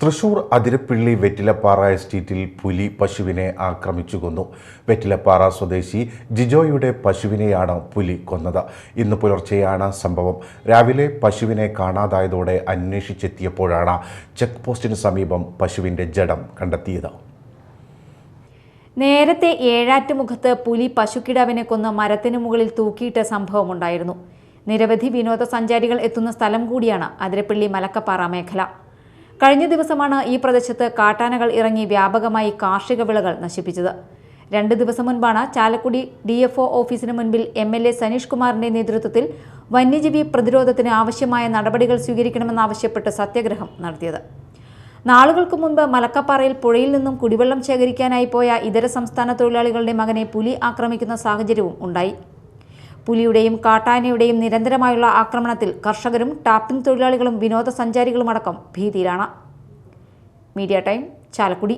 തൃശൂർ അതിരപ്പിള്ളി വെറ്റിലപ്പാറ എസ്റ്റേറ്റിൽ പുലി പശുവിനെ ആക്രമിച്ചു കൊന്നു. വെറ്റിലപ്പാറ സ്വദേശി ജിജോയുടെ പശുവിനെയാണ് പുലി കൊന്നത്. ഇന്ന് പുലർച്ചെയാണ് സംഭവം. രാവിലെ പശുവിനെ കാണാതായതോടെ അന്വേഷിച്ചെത്തിയപ്പോഴാണ് ചെക്ക് പോസ്റ്റിന് സമീപം പശുവിന്റെ ജഡം കണ്ടെത്തിയത്. നേരത്തെ ഏഴാറ്റുമുഖത്ത് പുലി പശുക്കിടാവിനെ കൊന്ന് മരത്തിന് മുകളിൽ തൂക്കിയിട്ട സംഭവമുണ്ടായിരുന്നു നിരവധി വിനോദസഞ്ചാരികൾ എത്തുന്ന സ്ഥലം കൂടിയാണ് അതിരപ്പള്ളി മലക്കപ്പാറ മേഖല. കഴിഞ്ഞ ദിവസമാണ് ഈ പ്രദേശത്ത് കാട്ടാനകൾ ഇറങ്ങി വ്യാപകമായി കാർഷിക വിളകൾ നശിപ്പിച്ചത്. രണ്ട് ദിവസം മുൻപാണ് ചാലക്കുടി ഡി എഫ് ഒ ഓഫീസിന് മുൻപിൽ എം എൽ എ സനീഷ് കുമാറിന്റെ നേതൃത്വത്തിൽ വന്യജീവി പ്രതിരോധത്തിന് ആവശ്യമായ നടപടികൾ സ്വീകരിക്കണമെന്നാവശ്യപ്പെട്ട് സത്യാഗ്രഹം നടത്തിയത്. നാളുകൾക്ക് മുൻപ് മലക്കപ്പാറയിൽ പുഴയിൽ നിന്നും കുടിവെള്ളം ശേഖരിക്കാനായി പോയ ഇതര സംസ്ഥാന തൊഴിലാളികളുടെ മകനെ പുലി ആക്രമിക്കുന്ന സാഹചര്യവും ഉണ്ടായി. പുലിയുടെയും കാട്ടാനയുടെയും നിരന്തരമായുള്ള ആക്രമണത്തിൽ കർഷകരും ടാപ്പിംഗ് തൊഴിലാളികളും വിനോദസഞ്ചാരികളുമടക്കം ഭീതിയിലാണ്. Media time Chalakudy.